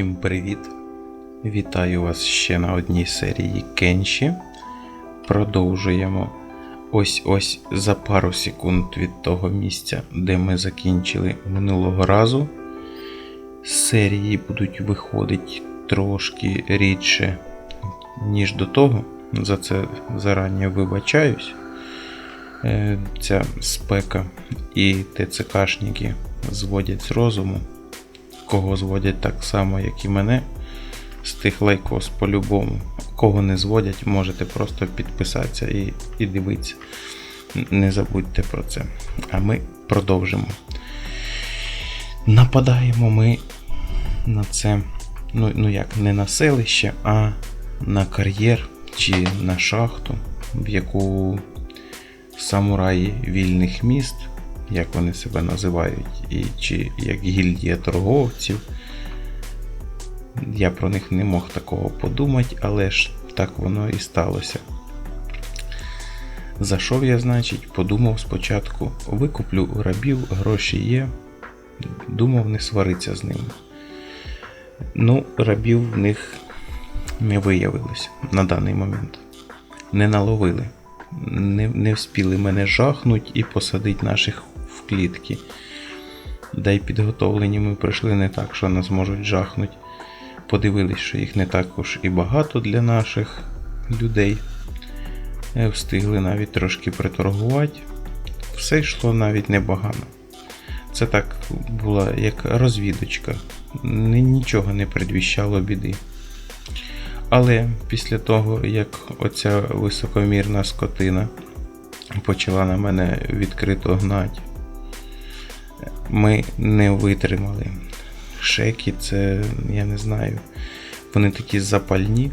Всім привіт! Вітаю вас ще на одній серії Кенші. Продовжуємо ось ось за пару секунд від того місця, де ми закінчили минулого разу. Серії будуть виходити трошки рідше, ніж до того. За це зарані вибачаюсь. Е, Ця спека і ТЦКшники зводять з розуму кого зводять так само, як і мене, з тих лайкос по-любому. Кого не зводять, можете просто підписатися і, і дивитися. Не забудьте про це. А ми продовжимо. Нападаємо ми на це, ну, ну як, не на селище, а на кар'єр чи на шахту, в яку самураї вільних міст як вони себе називають, і чи як гільдія торговців. Я про них не мог такого подумати, але ж так воно і сталося. Зайшов я, значить, подумав спочатку, викуплю рабів, гроші є. Думав не свариться з ними. Ну, рабів в них не виявилось на даний момент. Не наловили. Не, не вспіли мене жахнуть і посадити наших клітки. Да й підготовлені ми прийшли не так, що нас можуть жахнуть. Подивились, що їх не також і багато для наших людей. Е, Встигли навіть трошки приторгувати. Все йшло навіть непогано. Це так була як розвідочка. Нічого не предвіщало біди. Але після того, як оця високомірна скотина почала на мене відкрито гнати, ми не витримали. Шеки, це, я не знаю, вони такі запальні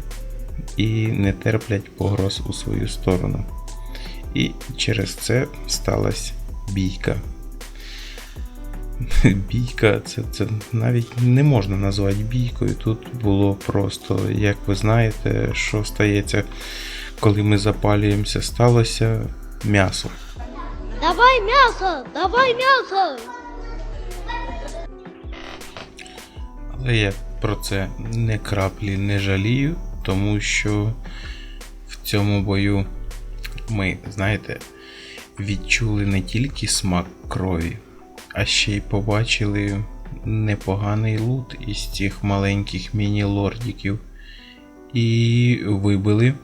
і не терплять погроз у свою сторону. І через це сталася бійка. Бійка, це, це навіть не можна назвати бійкою. Тут було просто, як ви знаєте, що стається, коли ми запалюємося, сталося м'ясо. Давай мясо! Давай мясо! Але я про це не краплі не жалію, тому що в цьому бою ми, знаєте, відчули не тільки смак крові, а ще й побачили непоганий лут із цих маленьких міні-лордіків. І вибили,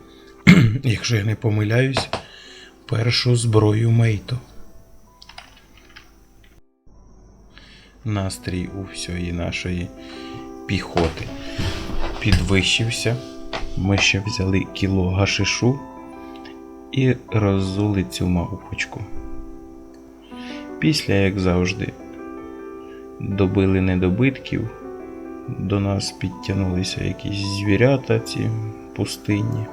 якщо я не помиляюсь, першу зброю Мейто. Настрій у всієї нашої піхоти підвищився. Ми ще взяли кіло гашишу і роззули цю мавпочку. Після, як завжди, добили недобитків, до нас підтягнулися якісь звірята ці пустинні.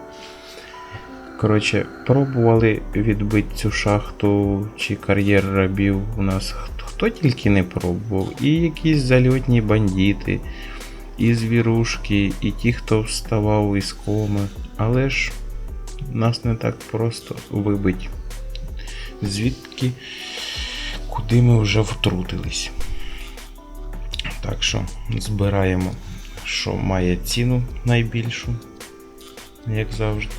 Коротше, пробували відбити цю шахту чи кар'єр рабів у нас хто, тільки не пробував. І якісь зальотні бандити, і звірушки, і ті, хто вставав із коми. Але ж нас не так просто вибить. Звідки, куди ми вже втрутились. Так що збираємо, що має ціну найбільшу, як завжди.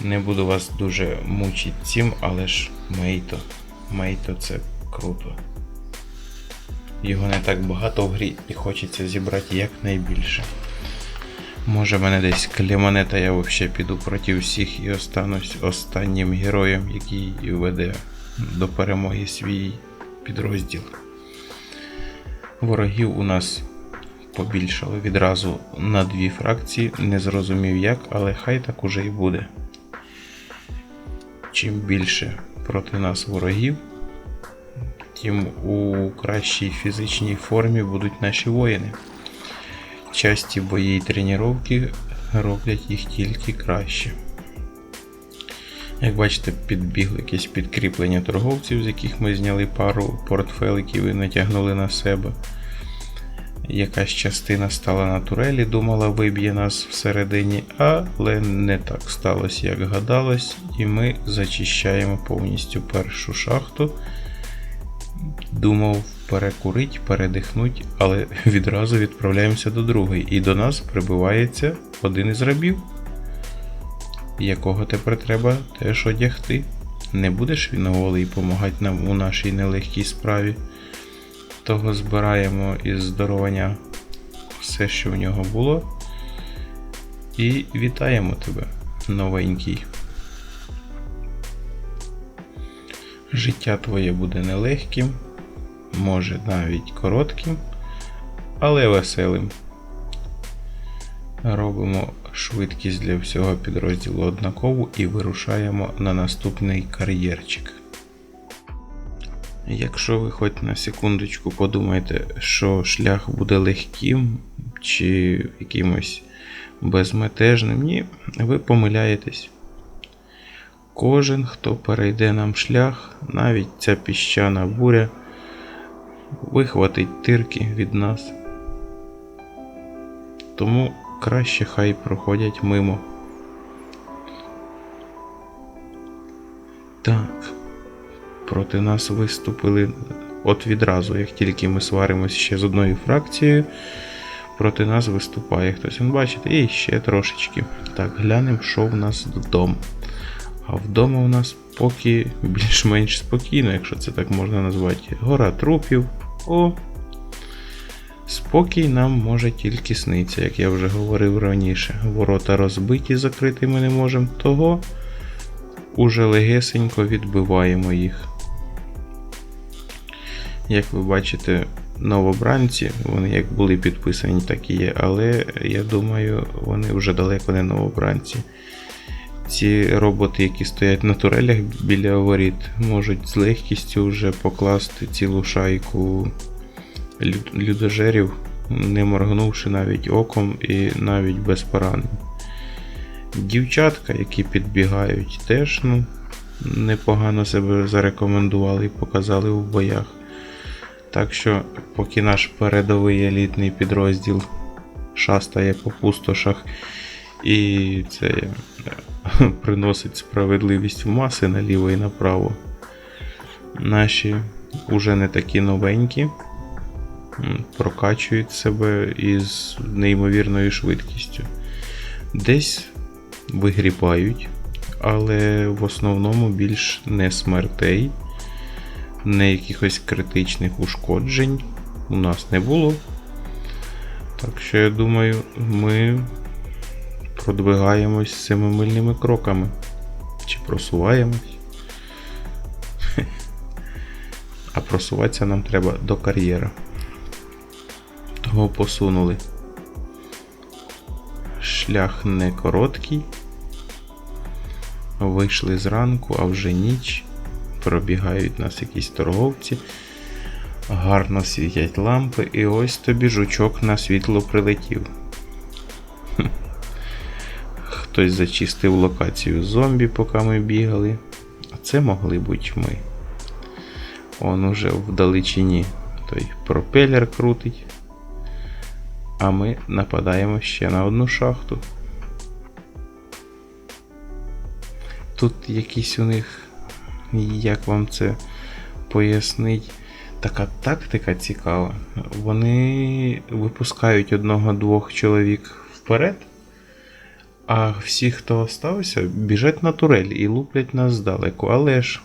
Не буду вас дуже мучити цим, але ж Мейто. Мейто це круто. Його не так багато в грі і хочеться зібрати якнайбільше. Може мене десь клемонета, я взагалі піду проти всіх і останусь останнім героєм, який веде до перемоги свій підрозділ. Ворогів у нас побільшало відразу на дві фракції. Не зрозумів як, але хай так уже і буде. Чим більше проти нас ворогів, тим у кращій фізичній формі будуть наші воїни. Часті бої і тренування роблять їх тільки краще. Як бачите, підбігло якесь підкріплення торговців, з яких ми зняли пару портфеликів і натягнули на себе. Якась частина стала на турелі, думала, виб'є нас всередині, але не так сталося, як гадалось, і ми зачищаємо повністю першу шахту. Думав перекурить, передихнуть, але відразу відправляємося до другої, і до нас прибивається один із рабів, якого тепер треба теж одягти. Не будеш він голий допомагати нам у нашій нелегкій справі. Того збираємо із здоровання все, що в нього було. І вітаємо тебе, новенький. Життя твоє буде нелегким, може навіть коротким, але веселим. Робимо швидкість для всього підрозділу однакову і вирушаємо на наступний кар'єрчик. Якщо ви хоч на секундочку подумаєте, що шлях буде легким чи якимось безметежним, ні, ви помиляєтесь. Кожен, хто перейде нам шлях, навіть ця піщана буря, вихватить тирки від нас. Тому краще хай проходять мимо. Так, проти нас виступили от відразу, як тільки ми сваримося ще з одною фракцією, проти нас виступає хтось. Він бачите, і ще трошечки. Так, глянемо, що в нас вдома. А вдома у нас поки більш-менш спокійно, якщо це так можна назвати. Гора трупів. О! Спокій нам може тільки сниться, як я вже говорив раніше. Ворота розбиті, закрити ми не можемо, того уже легесенько відбиваємо їх. Як ви бачите, новобранці, вони як були підписані, так і є, але я думаю, вони вже далеко не новобранці. Ці роботи, які стоять на турелях біля воріт, можуть з легкістю вже покласти цілу шайку лю- людожерів, не моргнувши навіть оком і навіть без поранень. Дівчатка, які підбігають, теж ну, непогано себе зарекомендували і показали в боях. Так що, поки наш передовий елітний підрозділ шастає по пустошах і це е, приносить справедливість в маси наліво і направо. Наші уже не такі новенькі, прокачують себе із неймовірною швидкістю. Десь вигрібають, але в основному більш не смертей, не якихось критичних ушкоджень у нас не було. Так що я думаю, ми продвигаємось семимильними кроками. Чи просуваємось? А просуватися нам треба до кар'єра. Того посунули. Шлях не короткий. Вийшли зранку, а вже ніч. Пробігають нас якісь торговці. Гарно світять лампи, і ось тобі жучок на світло прилетів. Хтось зачистив локацію зомбі, поки ми бігали. А це могли бути ми. Он уже вдалечині той пропелер крутить. А ми нападаємо ще на одну шахту. Тут якісь у них, як вам це пояснить, така тактика цікава. Вони випускають одного-двох чоловік вперед. А всі, хто остався, біжать на турель і луплять нас здалеку. Але ж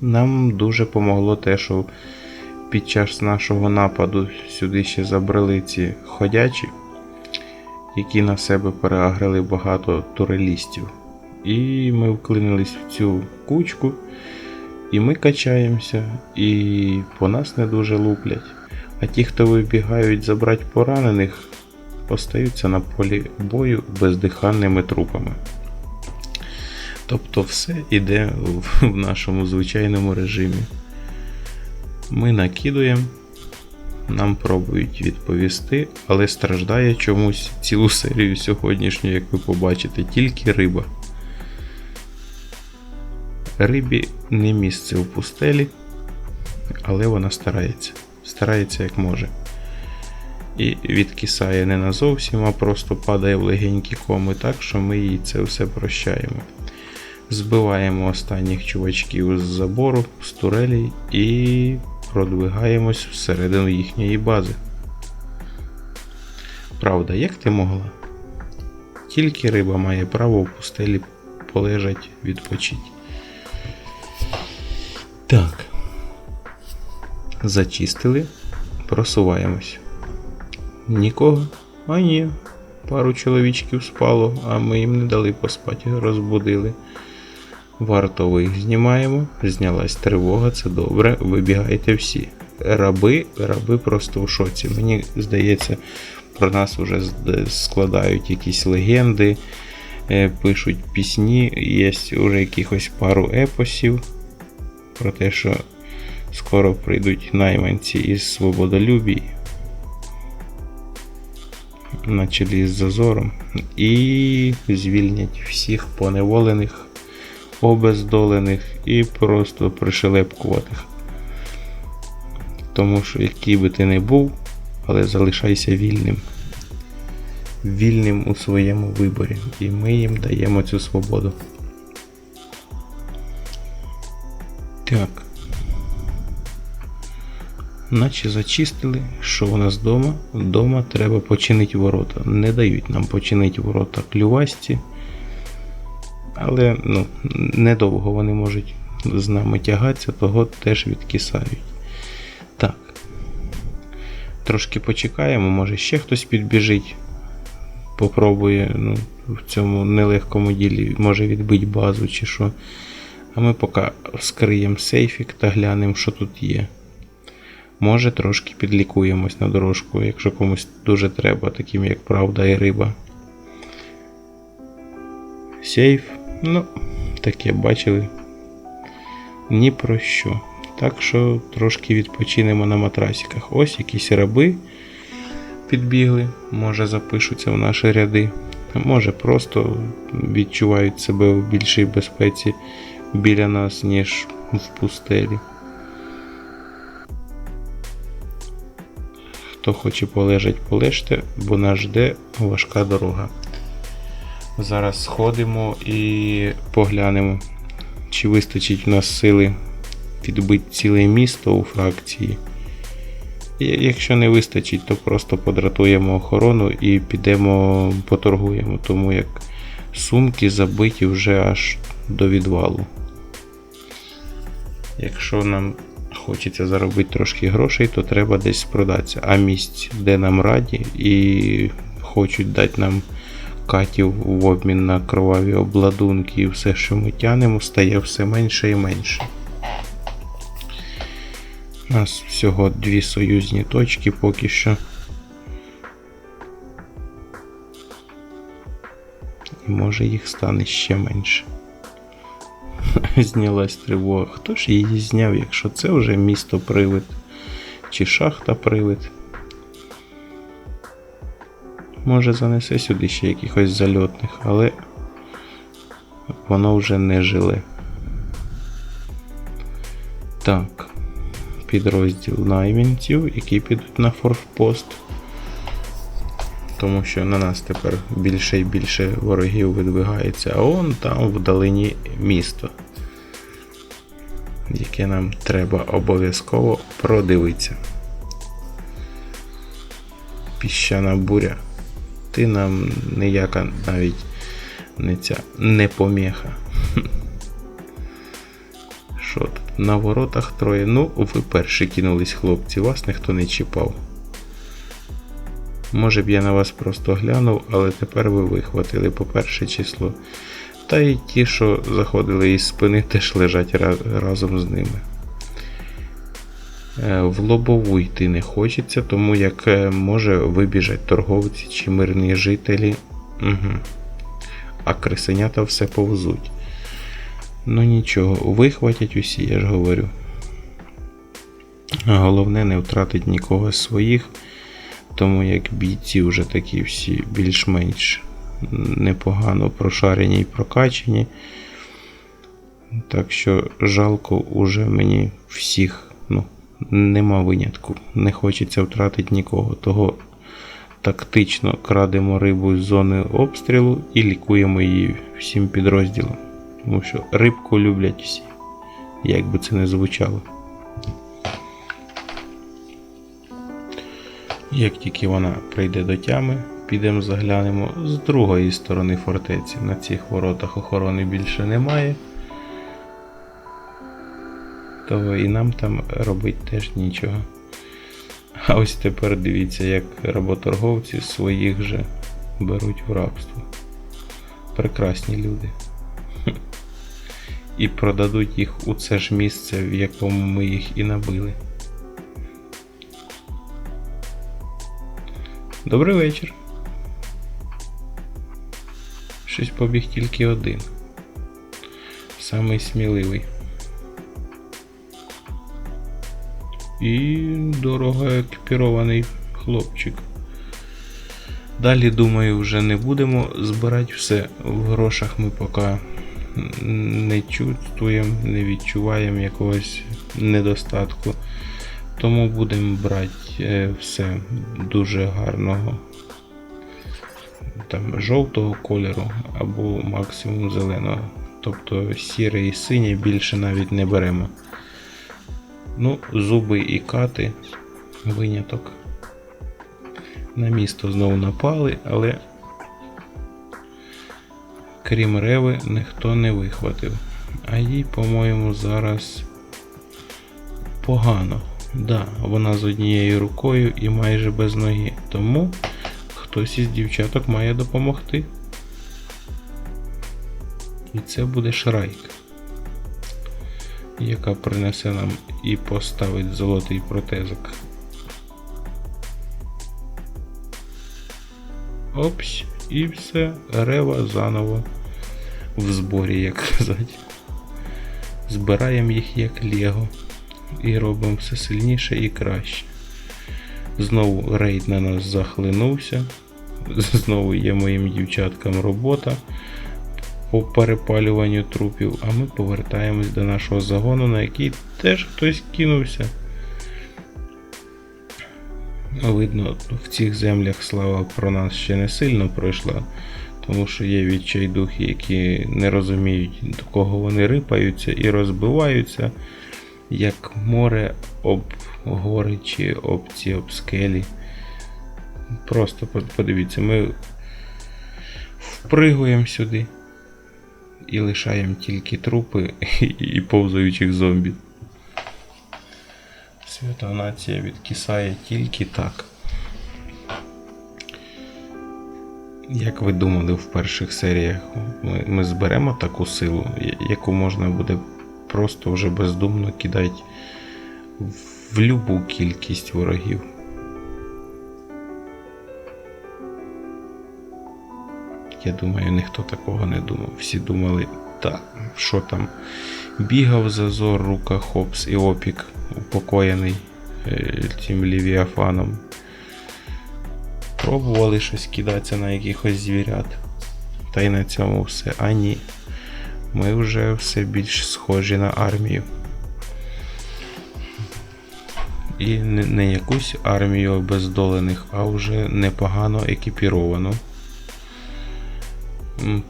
нам дуже помогло те, що під час нашого нападу сюди ще забрали ці ходячі, які на себе переагрили багато турелістів. І ми вклинились в цю кучку, і ми качаємося, і по нас не дуже луплять. А ті, хто вибігають забрати поранених, остаються на полі бою бездиханними трупами. Тобто все йде в- нашому звичайному режимі. Ми накидуємо, нам пробують відповісти, але страждає чомусь цілу серію сьогоднішню, як ви побачите, тільки риба. Рибі не місце в пустелі, але вона старається. Старається як може і відкисає не на зовсім, а просто падає в легенькі коми так, що ми їй це все прощаємо. Збиваємо останніх чувачків з забору, з турелі і продвигаємось всередину їхньої бази. Правда, як ти могла? Тільки риба має право в пустелі полежать, відпочить. Зачистили, просуваємось. Нікого? А ні. Пару чоловічків спало, а ми їм не дали поспати, розбудили. Вартових знімаємо, знялась тривога, це добре. Вибігайте всі. Раби, раби просто в шоці. Мені здається, про нас вже складають якісь легенди, е, пишуть пісні, є вже якихось пару епосів про те, що скоро прийдуть найманці із свободолюбій на чолі з зазором і звільнять всіх поневолених, обездолених і просто пришелепкуватих. Тому що який би ти не був, але залишайся вільним. Вільним у своєму виборі. І ми їм даємо цю свободу. Так. Наче зачистили, що у нас вдома? Вдома треба починити ворота. Не дають нам починити ворота клювасті. Але ну, недовго вони можуть з нами тягатися, того теж відкисають. Так. Трошки почекаємо, може ще хтось підбіжить. Попробує ну, в цьому нелегкому ділі, може відбити базу чи що. А ми поки вскриємо сейфік та глянемо, що тут є. Може, трошки підлікуємось на дорожку, якщо комусь дуже треба, таким як правда і риба. Сейф, ну, таке бачили. Ні про що. Так що трошки відпочинемо на матрасиках. Ось якісь раби підбігли, може запишуться в наші ряди. Може просто відчувають себе в більшій безпеці біля нас, ніж в пустелі. Хто хоче полежать, полежте, бо нас жде важка дорога. Зараз сходимо і поглянемо, чи вистачить в нас сили підбити ціле місто у фракції. І Якщо не вистачить, то просто подратуємо охорону і підемо поторгуємо, тому як сумки забиті вже аж до відвалу. Якщо нам хочеться заробити трошки грошей, то треба десь продатися. А місць, де нам раді, і хочуть дати нам катів в обмін на кроваві обладунки і все, що ми тянемо, стає все менше і менше. У нас всього дві союзні точки поки що. І може їх стане ще менше. Знялась тривога. Хто ж її зняв, якщо це вже місто привид чи шахта привид? Може занесе сюди ще якихось зальотних, але воно вже не жиле. Так. Підрозділ найманців, які підуть на форпост. Тому що на нас тепер більше і більше ворогів видвигається, а он там вдалині місто, яке нам треба обов'язково продивитися. Піщана буря. Ти нам ніяка навіть не ця не поміха. Що тут? На воротах троє. Ну, ви перші кинулись, хлопці, вас ніхто не чіпав. Може б я на вас просто глянув, але тепер ви вихватили по перше число. Та й ті, що заходили із спини, теж лежать разом з ними. Е, В лобову йти не хочеться, тому як е, може вибіжать торговці чи мирні жителі. Угу. А крисенята все повзуть. Ну нічого, вихватять усі, я ж говорю. Головне не втратить нікого з своїх, тому як бійці вже такі всі більш-менш непогано прошарені і прокачені. Так що жалко уже мені всіх, ну, нема винятку. Не хочеться втратити нікого. Того тактично крадемо рибу з зони обстрілу і лікуємо її всім підрозділом. Тому що рибку люблять всі, як би це не звучало. Як тільки вона прийде до тями, підемо заглянемо з другої сторони фортеці. На цих воротах охорони більше немає. То і нам там робити теж нічого. А ось тепер дивіться, як работорговці своїх же беруть в рабство. Прекрасні люди. І продадуть їх у це ж місце, в якому ми їх і набили. Добрий вечір. Щось побіг тільки один. Самий сміливий. І дорого екіпірований хлопчик. Далі, думаю, вже не будемо збирати все. В грошах ми поки не чувствуємо, не відчуваємо якогось недостатку. Тому будемо брати е, все дуже гарного. Там жовтого кольору або максимум зеленого. Тобто сіре і синє більше навіть не беремо. Ну, зуби і кати виняток. На місто знову напали, але крім реви ніхто не вихватив. А їй, по-моєму, зараз погано. Да, вона з однією рукою і майже без ноги. Тому хтось із дівчаток має допомогти. І це буде Шрайк, яка принесе нам і поставить золотий протезик. Опс, і все, рева заново в зборі, як казати. Збираємо їх як Лего і робимо все сильніше і краще. Знову рейд на нас захлинувся. Знову є моїм дівчаткам робота по перепалюванню трупів, а ми повертаємось до нашого загону, на який теж хтось кинувся. Видно, в цих землях слава про нас ще не сильно пройшла, тому що є відчайдухи, які не розуміють, до кого вони рипаються і розбиваються, як море об гори чи об ці об скелі. Просто подивіться, ми впригуємо сюди і лишаємо тільки трупи і повзаючих зомбі. Свята нація відкисає тільки так. Як ви думали в перших серіях, ми, ми зберемо таку силу, яку можна буде просто вже бездумно кидати в любу кількість ворогів. Я думаю, ніхто такого не думав. Всі думали, та, що там, бігав зазор, рука Хопс і опік, упокоєний е, цим Лівіафаном. Пробували щось кидатися на якихось звірят. Та й на цьому все. А ні. Ми вже все більш схожі на армію. І не, якусь армію обездолених, а вже непогано екіпіровану.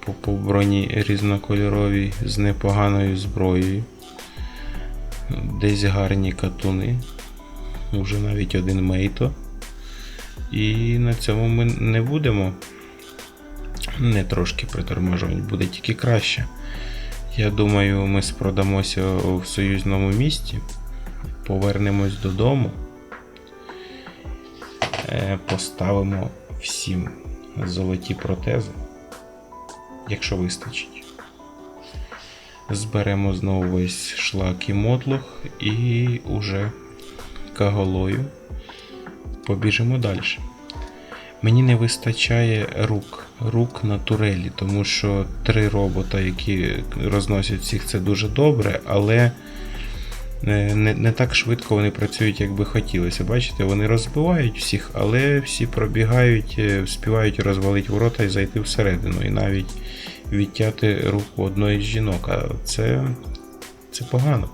По, по броні різнокольоровій з непоганою зброєю. Десь гарні катуни. Уже навіть один мейто. І на цьому ми не будемо не трошки приторможувати, буде тільки краще. Я думаю, ми спродамося в союзному місті, повернемось додому, е, поставимо всім золоті протези, якщо вистачить. Зберемо знову весь шлак і мотлох і уже каголою побіжимо далі. Мені не вистачає рук, рук на турелі, тому що три робота, які розносять всіх, це дуже добре, але не, не, не так швидко вони працюють, як би хотілося. Бачите, вони розбивають всіх, але всі пробігають, е, вспівають розвалити ворота і зайти всередину. І навіть відтяти руку одної з жінок. А це, це погано.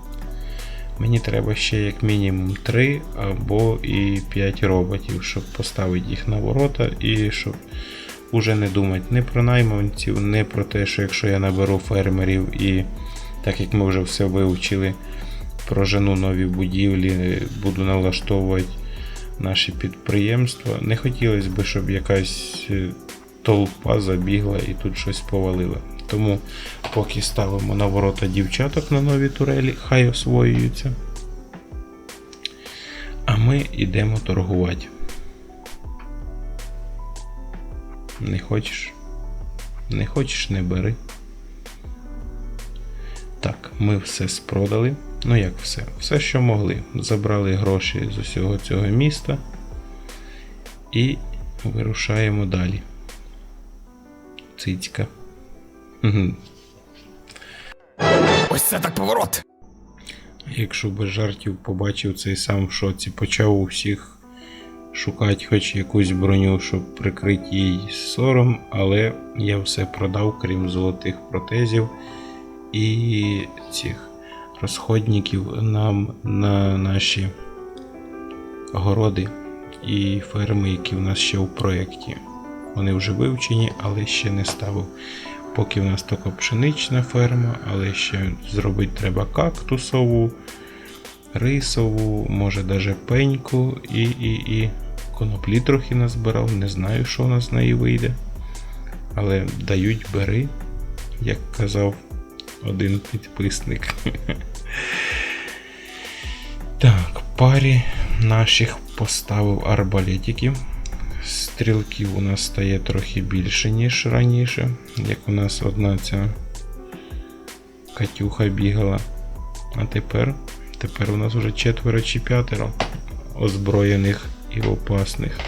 Мені треба ще як мінімум 3 або і 5 роботів, щоб поставити їх на ворота і щоб уже не думати не про найманців, не про те, що якщо я наберу фермерів і так як ми вже все вивчили, прожену нові будівлі, буду налаштовувати наші підприємства. Не хотілося б, щоб якась е, толпа забігла і тут щось повалила. Тому поки ставимо на ворота дівчаток на нові турелі, хай освоюються. А ми йдемо торгувати. Не хочеш? Не хочеш, не бери. Так, ми все спродали. Ну як все? Все, що могли. Забрали гроші з усього цього міста і вирушаємо далі. Цицька. Ось це так поворот. Якщо без жартів побачив цей сам в шоці, почав у всіх шукати хоч якусь броню, щоб прикрити їй сором, але я все продав, крім золотих протезів і цих розходників нам на наші городи і ферми, які в нас ще у проєкті. Вони вже вивчені, але ще не ставив. Поки в нас тільки пшенична ферма, але ще зробити треба кактусову, рисову, може даже пеньку і, і, і коноплі трохи назбирав. Не знаю, що у нас з неї вийде. Але дають бери, як казав один підписник. Так, парі наших поставив арбалетиків. Стрілків у нас стає трохи більше, ніж раніше. Як у нас одна ця Катюха бігала. А тепер, тепер у нас вже четверо чи п'ятеро озброєних і опасних.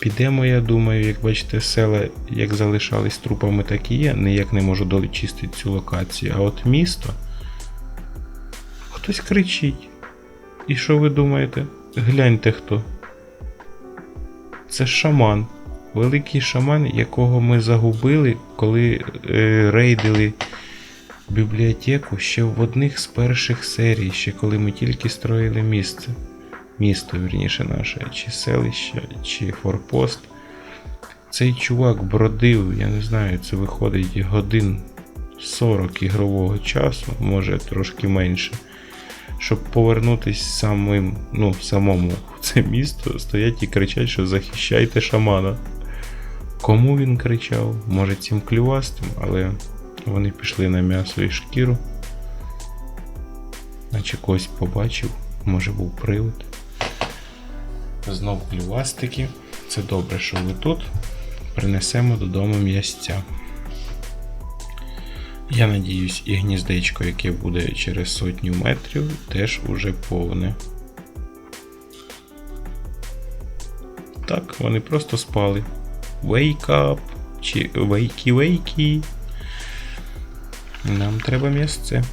Підемо, я думаю, як бачите, села як залишались трупами, так і є. Ніяк не можу дочистити цю локацію. А от місто. Хтось кричить. І що ви думаєте? Гляньте хто. Це шаман. Великий шаман, якого ми загубили, коли е, рейдили бібліотеку ще в одних з перших серій, ще коли ми тільки строїли місце. Місто, вірніше наше, чи селище, чи форпост. Цей чувак бродив, я не знаю, це виходить годин 40 ігрового часу, може трошки менше. Щоб повернутися самим, ну, самому в це місто, стоять і кричать, що захищайте шамана. Кому він кричав? Може цим клювастим, але вони пішли на м'ясо і шкіру. Наче когось побачив, може був привид. Знов клювастики. Це добре, що ви тут. Принесемо додому м'ясця. Я надіюсь, і гніздечко, яке буде через сотню метрів, теж уже повне. Так, вони просто спали. Wake up! Чи вейкі-вейкі. Нам треба місце.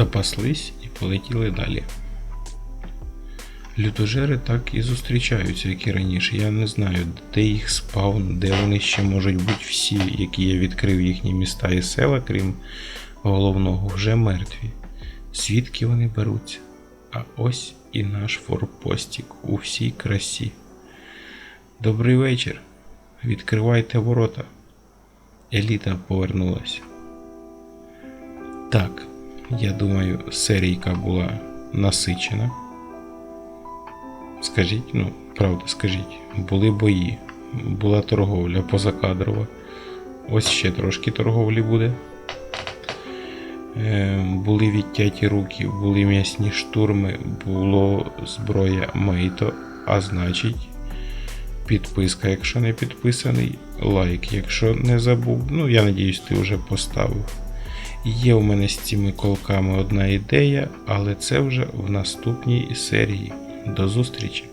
Запаслись і полетіли далі. Лютожери так і зустрічаються, як і раніше. Я не знаю, де їх спавн, де вони ще можуть бути всі, які я відкрив їхні міста і села, крім головного, вже мертві. Звідки вони беруться? А ось і наш форпостік у всій красі. Добрий вечір. Відкривайте ворота. Еліта повернулася. Так, я думаю, серійка була насичена. Скажіть, ну, правда, скажіть, були бої, була торговля позакадрова. Ось ще трошки торговлі буде. Е, були відтяті руки, були м'ясні штурми, було зброя Мейто, а значить, підписка, якщо не підписаний, лайк, якщо не забув. Ну, я надіюсь, ти вже поставив. Є у мене з цими колками одна ідея, але це вже в наступній серії. До зустрічі!